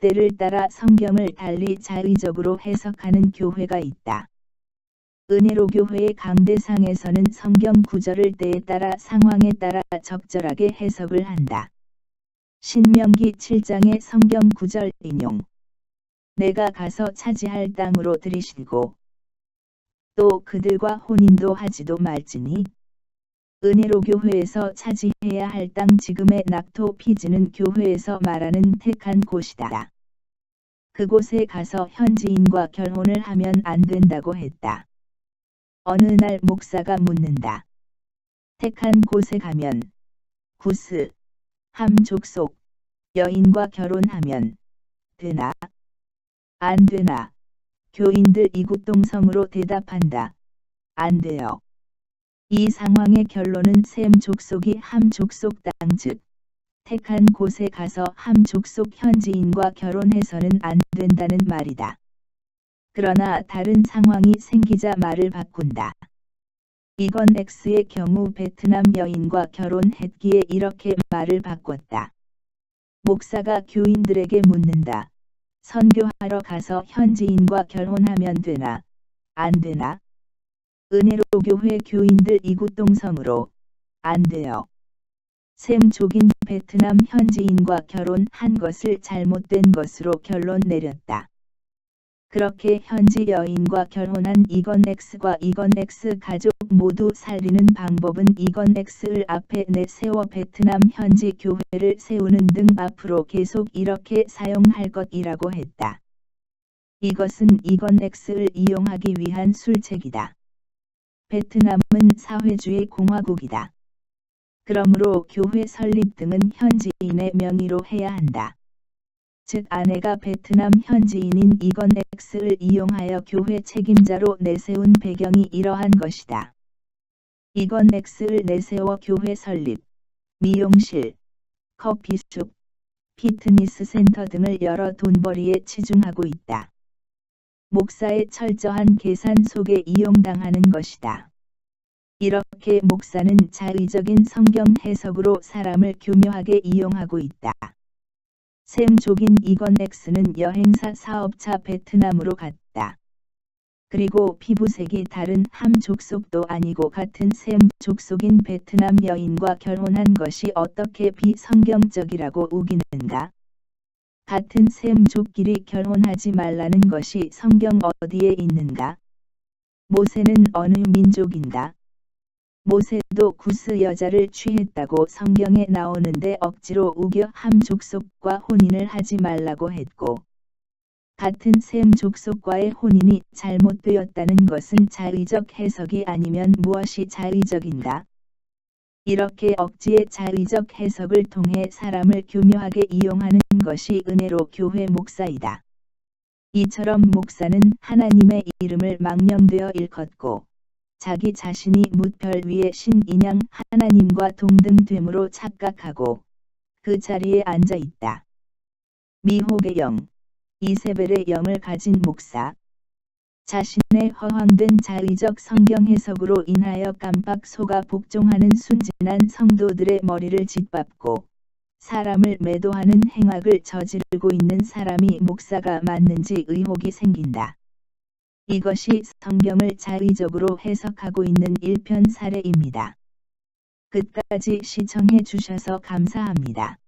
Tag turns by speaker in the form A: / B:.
A: 때를 따라 성경을 달리 자의적으로 해석하는 교회가 있다. 은혜로 교회의 강대상에서는 성경 구절을 때에 따라 상황에 따라 적절하게 해석을 한다. 신명기 7장의 성경 구절 인용 내가 가서 차지할 땅으로 들이시고 또 그들과 혼인도 하지도 말지니 은혜로 교회에서 차지해야 할 땅 지금의 낙토 피지는 교회에서 말하는 택한 곳이다. 그곳에 가서 현지인과 결혼을 하면 안 된다고 했다. 어느 날 목사가 묻는다. 택한 곳에 가면 구스, 함 족 속, 여인과 결혼하면 되나? 안 되나? 교인들 이곳동성으로 대답한다. 안 돼요. 이 상황의 결론은 셈 족속이 함 족속 땅 즉, 택한 곳에 가서 함 족 속 현지인과 결혼해서는 안 된다는 말이다. 그러나 다른 상황이 생기자 말을 바꾼다. 이건 X의 경우 베트남 여인과 결혼했기에 이렇게 말을 바꿨다. 목사가 교인들에게 묻는다. 선교하러 가서 현지인과 결혼하면 되나? 안 되나? 은혜로 교회 교인들 이곳동성으로 안 돼요. 샘족인 베트남 현지인과 결혼한 것을 잘못된 것으로 결론 내렸다. 그렇게 현지 여인과 결혼한 이건 X과 이건 X 가족 모두 살리는 방법은 이건 X를 앞에 내세워 베트남 현지 교회를 세우는 등 앞으로 계속 이렇게 사용할 것이라고 했다. 이것은 이건 X를 이용하기 위한 술책이다. 베트남은 사회주의 공화국이다. 그러므로 교회 설립 등은 현지인의 명의로 해야 한다. 즉 아내가 베트남 현지인인 이건 X를 이용하여 교회 책임자로 내세운 배경이 이러한 것이다. 이건 X를 내세워 교회 설립, 미용실, 커피숍, 피트니스 센터 등을 여러 돈벌이에 치중하고 있다. 목사의 철저한 계산 속에 이용당하는 것이다. 이렇게 목사는 자의적인 성경 해석으로 사람을 교묘하게 이용하고 있다. 샘족인 이건 X는 여행사 사업차 베트남으로 갔다. 그리고 피부색이 다른 함 족속도 아니고 같은 샘 족속인 베트남 여인과 결혼한 것이 어떻게 비성경적이라고 우기는가? 같은 셈족끼리 결혼하지 말라는 것이 성경 어디에 있는가? 모세는 어느 민족인가? 모세도 구스 여자를 취했다고 성경에 나오는데 억지로 우겨 함 족속과 혼인을 하지 말라고 했고 같은 셈 족속과의 혼인이 잘못되었다는 것은 자의적 해석이 아니면 무엇이 자의적인가? 이렇게 억지의 자의적 해석을 통해 사람을 교묘하게 이용하는 것이 은혜로 교회 목사이다. 이처럼 목사는 하나님의 이름을 망령되어 일컫고 자기 자신이 묻별 위에 신인양 하나님과 동등됨으로 착각하고 그 자리에 앉아 있다. 미혹의 영, 이세벨의 영을 가진 목사, 자신의 허황된 자의적 성경 해석으로 인하여 깜빡 속아 복종하는 순진한 성도들의 머리를 짓밟고 사람을 매도하는 행악을 저지르고 있는 사람이 목사가 맞는지 의혹이 생긴다. 이것이 성경을 자의적으로 해석하고 있는 1편 사례입니다. 끝까지 시청해 주셔서 감사합니다.